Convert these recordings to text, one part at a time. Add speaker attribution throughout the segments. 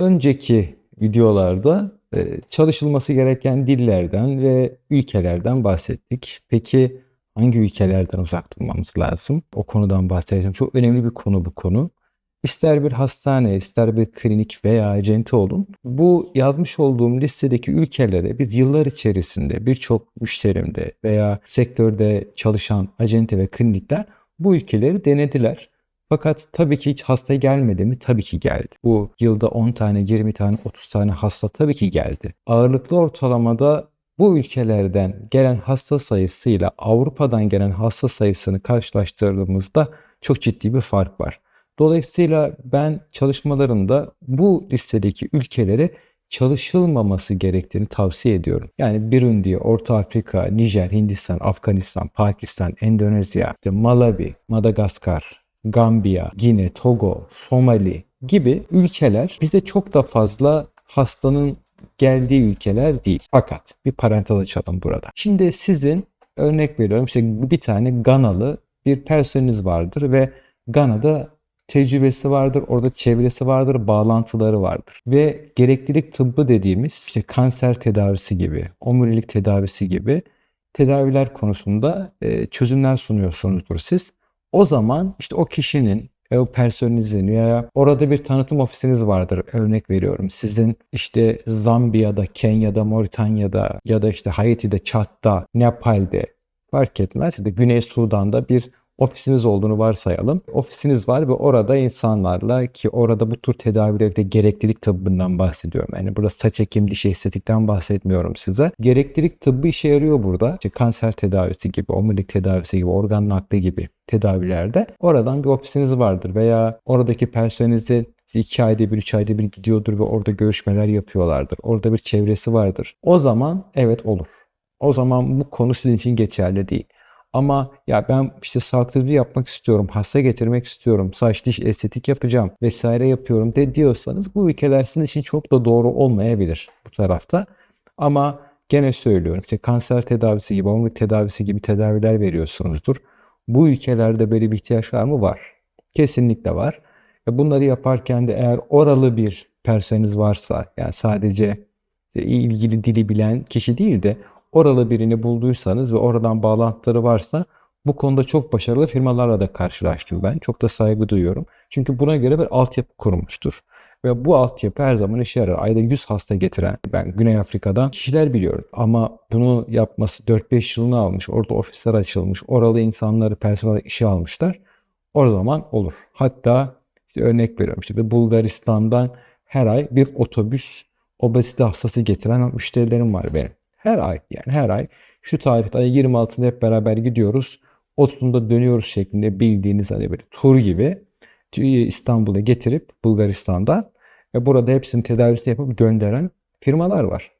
Speaker 1: Önceki videolarda e, çalışılması gereken dillerden ve ülkelerden bahsettik. Peki hangi ülkelerden uzak durmamız lazım? O konudan bahsedeceğim. Çok önemli bir konu bu konu. İster bir hastane, ister bir klinik veya acente olun. Bu yazmış olduğum listedeki ülkelere biz yıllar içerisinde birçok müşterimde veya sektörde çalışan acente ve klinikler bu ülkeleri denediler. Fakat tabii ki hiç hasta gelmedi mi? Tabii ki geldi. Bu yılda 10 tane, 20 tane, 30 tane hasta tabii ki geldi. Ağırlıklı ortalamada bu ülkelerden gelen hasta sayısıyla Avrupa'dan gelen hasta sayısını karşılaştırdığımızda çok ciddi bir fark var. Dolayısıyla ben çalışmalarımda bu listedeki ülkelere çalışılmaması gerektiğini tavsiye ediyorum. Yani Burundi, Orta Afrika, Nijer, Hindistan, Afganistan, Pakistan, Endonezya, işte Malawi, Madagaskar, Gambiya, Gine, Togo, Somali gibi ülkeler bize çok da fazla hastanın geldiği ülkeler değil. Fakat bir parantez açalım burada. Şimdi sizin örnek veriyorum işte bir tane Ganalı bir personeliniz vardır ve Gana'da tecrübesi vardır, orada çevresi vardır, bağlantıları vardır. Ve gereklilik tıbbı dediğimiz işte kanser tedavisi gibi, omurilik tedavisi gibi tedaviler konusunda e, çözümler sunuyorsunuzdur siz. O zaman işte o kişinin ve o personelinizin veya orada bir tanıtım ofisiniz vardır. Örnek veriyorum. Sizin işte Zambiya'da, Kenya'da, Moritanya'da ya da işte Haiti'de, Çat'ta, Nepal'de fark etmez. Ya da Güney Sudan'da bir ofisiniz olduğunu varsayalım. Ofisiniz var ve orada insanlarla ki orada bu tür tedavilerde gereklilik tıbbından bahsediyorum. Yani burada saç ekim, diş estetikten bahsetmiyorum size. Gereklilik tıbbı işe yarıyor burada. İşte kanser tedavisi gibi, omurilik tedavisi gibi, organ nakli gibi tedavilerde. Oradan bir ofisiniz vardır veya oradaki personelinizi 2 ayda bir, 3 ayda bir gidiyordur ve orada görüşmeler yapıyorlardır. Orada bir çevresi vardır. O zaman evet olur. O zaman bu konu sizin için geçerli değil. Ama ya ben işte sağlıklı yapmak istiyorum, hasta getirmek istiyorum, saç diş estetik yapacağım vesaire yapıyorum de diyorsanız bu ülkeler sizin için çok da doğru olmayabilir bu tarafta. Ama gene söylüyorum işte kanser tedavisi gibi, omurilik tedavisi gibi tedaviler veriyorsunuzdur. Bu ülkelerde böyle bir ihtiyaç var mı? Var. Kesinlikle var. Bunları yaparken de eğer oralı bir personeliniz varsa yani sadece ilgili dili bilen kişi değil de oralı birini bulduysanız ve oradan bağlantıları varsa bu konuda çok başarılı firmalarla da karşılaştım ben. Çok da saygı duyuyorum. Çünkü buna göre bir altyapı kurulmuştur. Ve bu altyapı her zaman işe yarar. Ayda 100 hasta getiren ben Güney Afrika'dan kişiler biliyorum. Ama bunu yapması 4-5 yılını almış. Orada ofisler açılmış. Oralı insanları personel işe almışlar. O zaman olur. Hatta işte örnek veriyorum. İşte Bulgaristan'dan her ay bir otobüs obezite hastası getiren müşterilerim var benim. Her ay yani her ay şu tarihte ay 26'ında hep beraber gidiyoruz. 30'unda dönüyoruz şeklinde bildiğiniz hani böyle tur gibi İstanbul'a getirip Bulgaristan'dan ve burada hepsinin tedavisini yapıp gönderen firmalar var.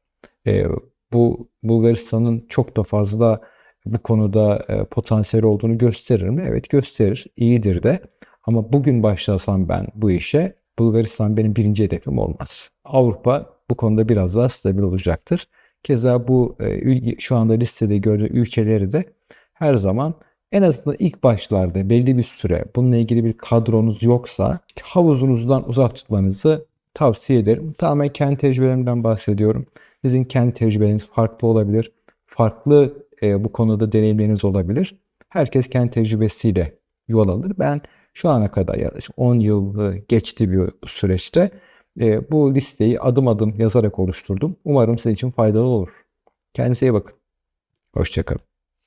Speaker 1: E, bu Bulgaristan'ın çok da fazla bu konuda e, potansiyel olduğunu gösterir mi? Evet gösterir. İyidir de. Ama bugün başlasam ben bu işe Bulgaristan benim birinci hedefim olmaz. Avrupa bu konuda biraz daha stabil olacaktır. Keza bu e, şu anda listede gördüğü ülkeleri de her zaman en azından ilk başlarda belli bir süre bununla ilgili bir kadronuz yoksa havuzunuzdan uzak tutmanızı tavsiye ederim. Tamamen kendi tecrübelerimden bahsediyorum. Sizin kendi tecrübeleriniz farklı olabilir. Farklı e, bu konuda deneyimleriniz olabilir. Herkes kendi tecrübesiyle yol alır. Ben şu ana kadar yaklaşık 10 yıl geçti bir süreçte e, bu listeyi adım adım yazarak oluşturdum. Umarım sizin için faydalı olur. Kendinize iyi bakın. Hoşçakalın.